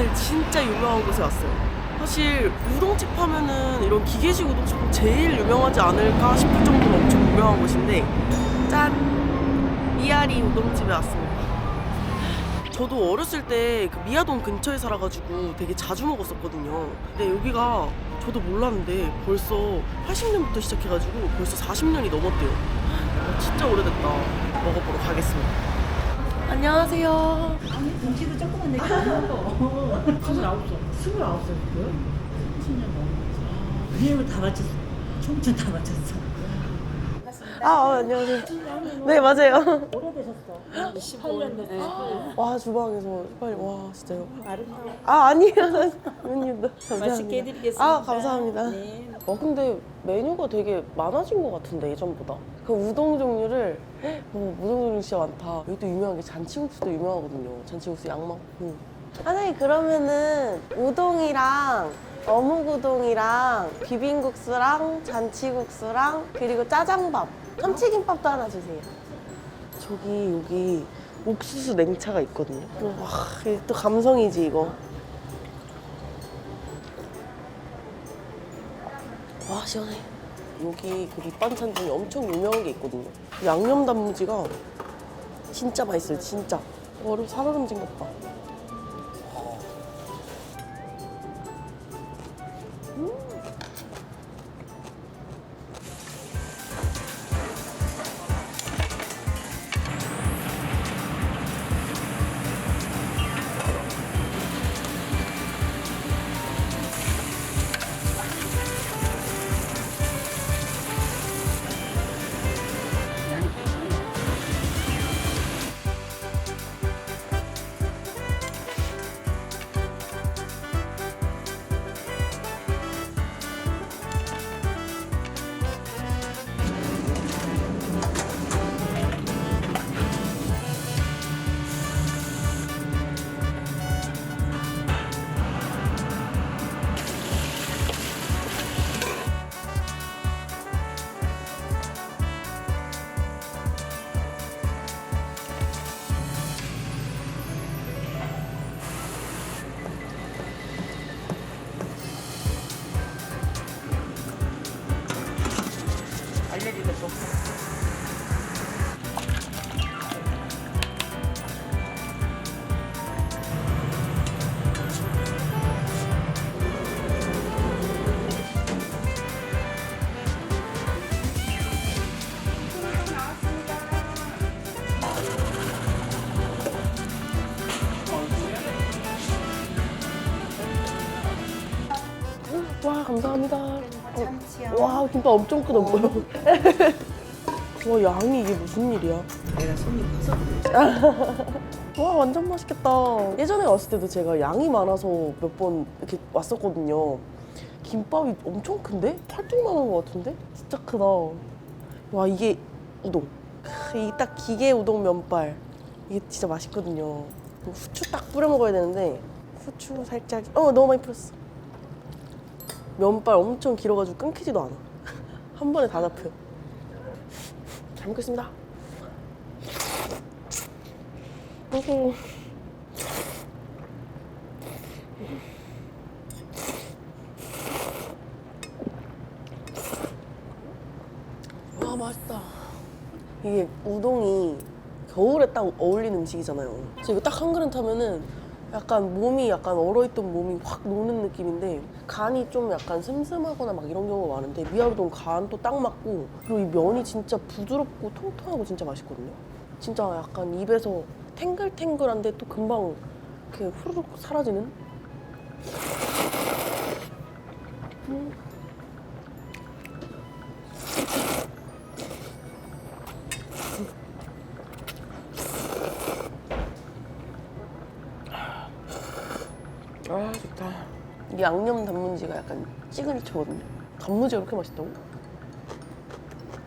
오늘 진짜 유명한 곳에 왔어요. 사실 우동집 하면은 이런 기계식 우동집은 제일 유명하지 않을까 싶을 정도로 엄청 유명한 곳인데 짠! 미아리 우동집에 왔습니다. 저도 어렸을 때 그 미아동 근처에 살아가지고 되게 자주 먹었었거든요. 근데 여기가 저도 몰랐는데 벌써 80년부터 시작해가지고 벌써 40년이 넘었대요. 어, 진짜 오래됐다. 먹어보러 가겠습니다. 안녕하세요. 아니, 덩치도 조금만 내게 안 먹어. 29살. 29살이고요? 30년 넘었어. 그림을 다 맞췄어. 총총 다 맞췄어. 아, 어, 안녕하세요. 네, 맞아요. 오래되셨어. 28년 됐어. 와, 주방에서 빨리, 와, 진짜요. 아름다워. 아, 아니에요. 선생님. 감사합니다. 맛있게 해드리겠습니다. 아, 감사합니다. 네. 어 근데 메뉴가 되게 많아진 것 같은데 예전보다 그 우동 종류를 어, 우동 종류 진짜 많다. 여기 또 유명한 게 잔치국수도 유명하거든요. 잔치국수 양 많고. 선생님 그러면은 우동이랑 어묵우동이랑 비빔국수랑 잔치국수랑 그리고 짜장밥 참치김밥도 하나 주세요. 저기 여기 옥수수 냉차가 있거든요. 와 이게 또 감성이지 이거. 와 시원해 여기 그 밑반찬 중에 엄청 유명한 게 있거든요. 양념 단무지가 진짜 맛있어요 진짜. 얼음 살얼음 진 것 봐 감사합니다. 어, 와 김밥 엄청 크다 뭐야 와 양이 이게 무슨 일이야? 내가 손이 커서. 와 완전 맛있겠다. 예전에 왔을 때도 제가 양이 많아서 몇 번 이렇게 왔었거든요. 김밥이 엄청 큰데? 팔뚝만 한 것 같은데? 진짜 크다. 와 이게 우동. 크, 이게 딱 기계 우동 면발. 이게 진짜 맛있거든요. 후추 딱 뿌려 먹어야 되는데 후추 살짝 어 너무 많이 뿌렸어 면발 엄청 길어가지고 끊기지도 않아 한 번에 다 잡혀 잘 먹겠습니다 음. 와 맛있다. 이게 우동이 겨울에 딱 어울리는 음식이잖아요. 그래서 이거 딱 한 그릇 하면은 약간 몸이 약간 얼어있던 몸이 확 녹는 느낌인데 간이 좀 약간 슴슴하거나 막 이런 경우가 많은데 미아우동 간도 딱 맞고 그리고 이 면이 진짜 부드럽고 통통하고 진짜 맛있거든요. 진짜 약간 입에서 탱글탱글한데 또 금방 이렇게 후루룩 사라지는 음. 양념 단무지가 약간 시그니처거든요. 단무지가 그렇게 맛있다고?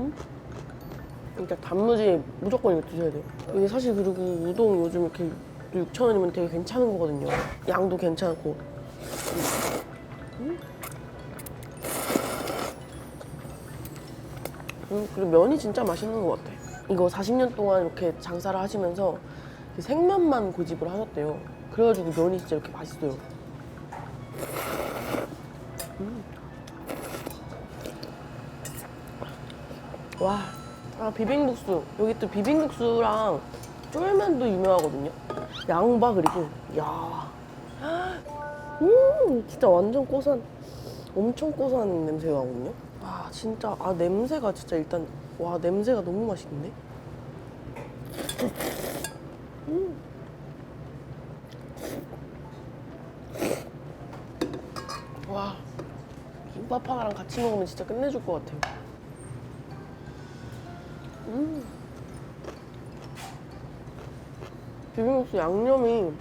응? 그러니까 단무지 무조건 이거 드셔야 돼요. 이게 사실 그리고 우동 요즘 이렇게 6천 원이면 되게 괜찮은 거거든요. 양도 괜찮고. 음? 음, 그리고 면이 진짜 맛있는 것 같아. 이거 40년 동안 이렇게 장사를 하시면서 그 생면만 고집을 하셨대요. 그래가지고 면이 진짜 이렇게 맛있어요. 와, 아, 비빔국수. 여기 또 비빔국수랑 쫄면도 유명하거든요. 양파 그리고, 야 음, 진짜 완전 고소한, 엄청 고소한 냄새가 나거든요. 와, 진짜, 아, 냄새가 진짜 일단, 와, 냄새가 너무 맛있는데? 음. 와, 김밥 하나랑 같이 먹으면 진짜 끝내줄 것 같아요. 음. 비빔국수 양념이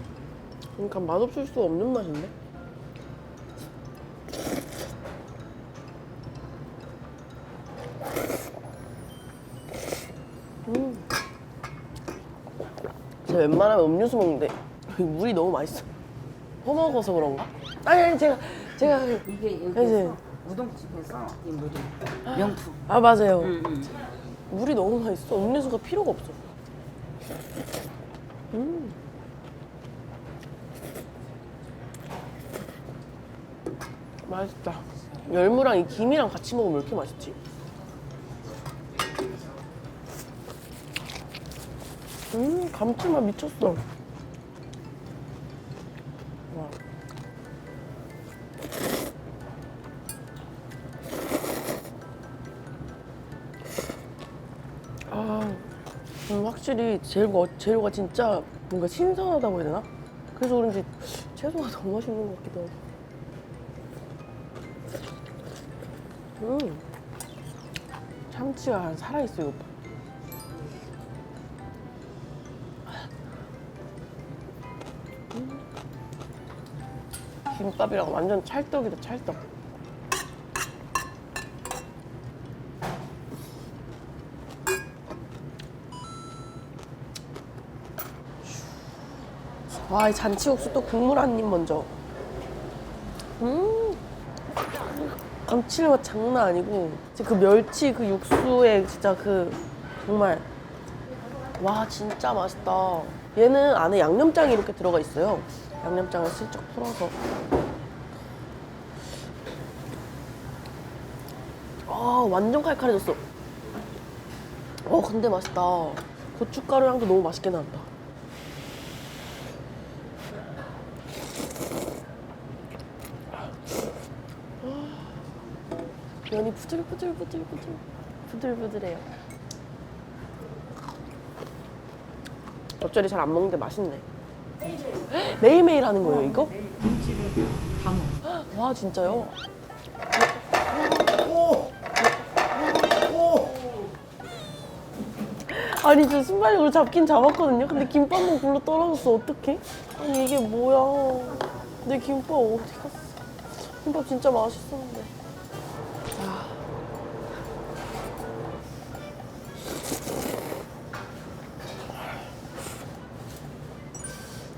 그러니까 맛없을 수 없는 맛인데? 음. 제가 웬만하면 음료수 먹는데 물이 너무 맛있어. 퍼먹어서 그런가? 아니 아니 제가 제가 이게 여기서 우동집에서 이 물이 명품. 아 맞아요. 응, 응. 물이 너무 맛있어. 음료수가 필요가 없어. 음. 맛있다. 열무랑 이 김이랑 같이 먹으면 왜 이렇게 맛있지? 음, 감칠맛 미쳤어. 확실히 재료가, 재료가 진짜 뭔가 신선하다고 해야 되나? 그래서 그런지 채소가 더 맛있는 것 같기도 하고. 음, 참치가 살아있어요. 음. 김밥이랑 완전 찰떡이다, 찰떡. 와, 이 잔치국수 또 국물 한 입 먼저. 음. 감칠맛 장난 아니고 그 멸치 그 육수에 진짜 그 정말 와 진짜 맛있다. 얘는 안에 양념장이 이렇게 들어가 있어요. 양념장을 슬쩍 풀어서. 아 완전 칼칼해졌어. 어 근데 맛있다. 고춧가루 향도 너무 맛있게 난다. 면이 부들부들부들부들 부들부들해요. 겉절이 잘 안 먹는데 맛있네. 매일매일 하는 거예요, 이거? 와, 진짜요? 아니, 저 순발력으로 잡긴 잡았거든요. 근데 김밥만 굴러 떨어졌어. 어떡해? 아니, 이게 뭐야. 내 김밥 어디 갔어? 김밥 진짜 맛있었는데.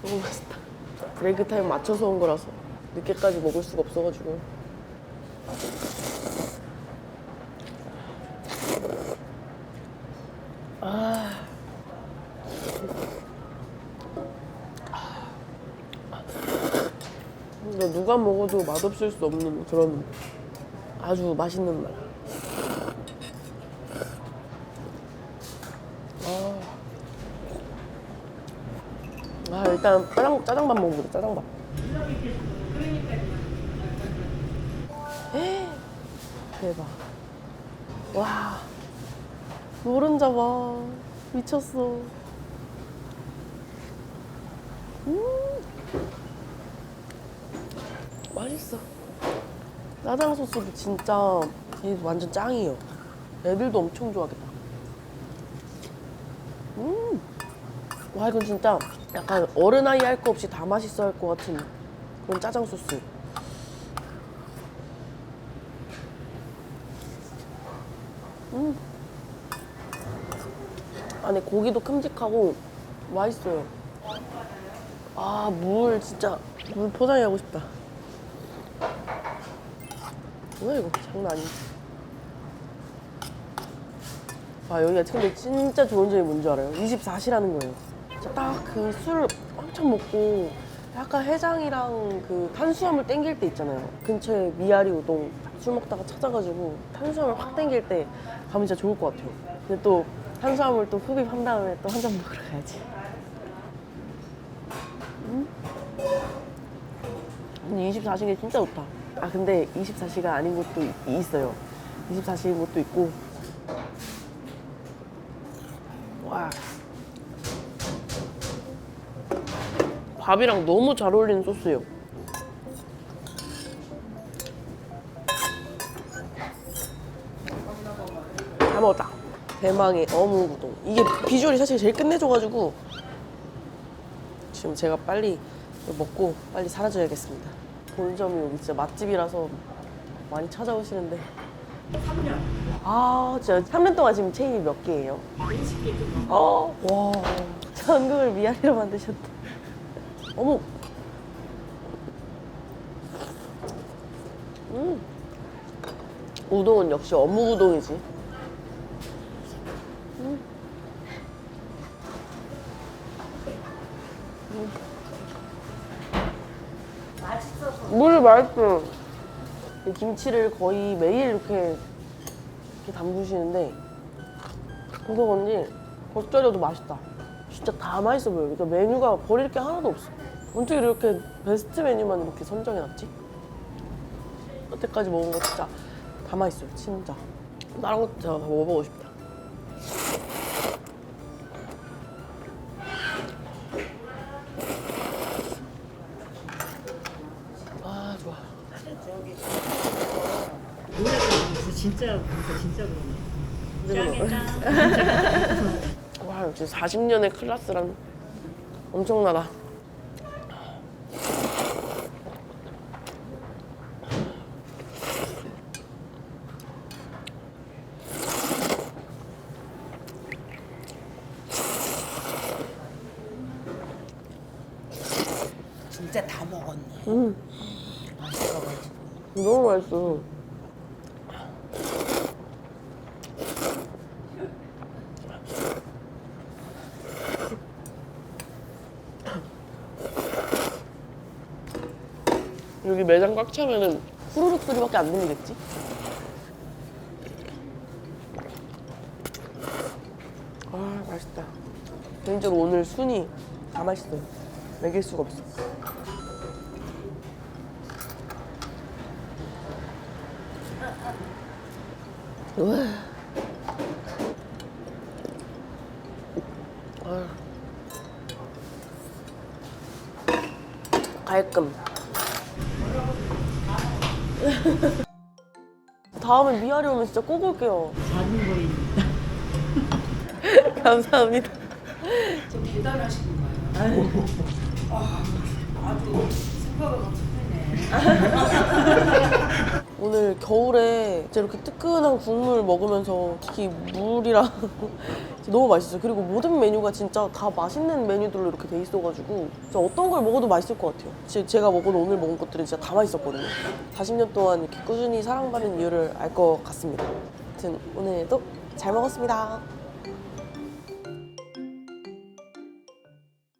너무 맛있다. 브레이크 타임 맞춰서 온 거라서 늦게까지 먹을 수가 없어가지고. 아. 근데 누가 먹어도 맛없을 수 없는 그런 아주 맛있는 맛. 아 일단 짜장 짜장밥 먹어보자 짜장밥. 에 대박. 와 노른자 봐 미쳤어. 음 맛있어. 짜장 소스도 진짜 얘 완전 짱이에요. 애들도 엄청 좋아하겠다. 와 이건 진짜 약간 어른아이 할 거 없이 다 맛있어 할 것 같은 그런 짜장 소스. 음. 안에 고기도 큼직하고 맛있어요. 아, 물 진짜 물 포장하고 싶다. 뭐야 이거 장난 아니지. 아 여기가 근데 진짜 좋은 점이 뭔지 알아요? 24시라는 거예요. 딱 그 술 엄청 먹고 약간 해장이랑 그 탄수화물 땡길 때 있잖아요. 근처에 미아리 우동 술 먹다가 찾아가지고 탄수화물 확 땡길 때 가면 진짜 좋을 것 같아요. 근데 또 탄수화물 또 흡입한 다음에 또 한 잔 먹으러 가야지. 음? 근데 24시간 진짜 좋다. 아 근데 24시가 아닌 곳도 이- 있어요. 24시인 곳도 있고. 와. 밥이랑 너무 잘 어울리는 소스예요. 다 먹었다. 대망의 어묵 우동. 이게 비주얼이 사실 제일 끝내줘가지고 지금 제가 빨리 먹고 빨리 사라져야겠습니다. 본점이 여기 진짜 맛집이라서 많이 찾아오시는데 3년. 아 진짜 3년 동안 지금 체인이 몇 개예요? 20개 좀. 어, 와 전국을 미아리로 만드셨다. 어묵. 음. 우동은 역시 어묵 우동이지. 맛있어서. 물 맛있어. 이 김치를 거의 매일 이렇게, 이렇게 담그시는데 그래서 그런지 겉절여도 맛있다. 진짜 다 맛있어 보여요. 그러니까 메뉴가 버릴 게 하나도 없어. 어떻게 이렇게 베스트 메뉴만 이렇게 선정해놨지? 여태까지 먹은 거 진짜 다 맛있어요. 진짜. 다른 것도 제가 다 먹어보고 싶다. 아 좋아. 진짜 진짜 그러네. 짱이다. 와 역시 40년의 클라스란 엄청나다. 진짜 다 먹었네. 음 맛있어가지고. 너무 맛있어. 여기 매장 꽉 차면은 후루룩 소리밖에 안 들리겠지? 아 맛있다. 개인적으로 오늘 순이 다 맛있어요. 매길 수가 없어. 우와. 아유. 깔끔. 다음에 미아리 오면 진짜 꼭 올게요. 작은 거입니다. 감사합니다. 대단하신 거예요. 아주 생각을 못했네. 오늘 겨울에 진짜 이렇게 뜨끈한 국물 먹으면서 특히 물이랑 너무 맛있어요. 그리고 모든 메뉴가 진짜 다 맛있는 메뉴들로 이렇게 돼 있어가지고 진짜 어떤 걸 먹어도 맛있을 것 같아요. 제- 제가 먹은 오늘 먹은 것들은 진짜 다 맛있었거든요. 40년 동안 이렇게 꾸준히 사랑받는 이유를 알 것 같습니다. 아무튼 오늘도 잘 먹었습니다.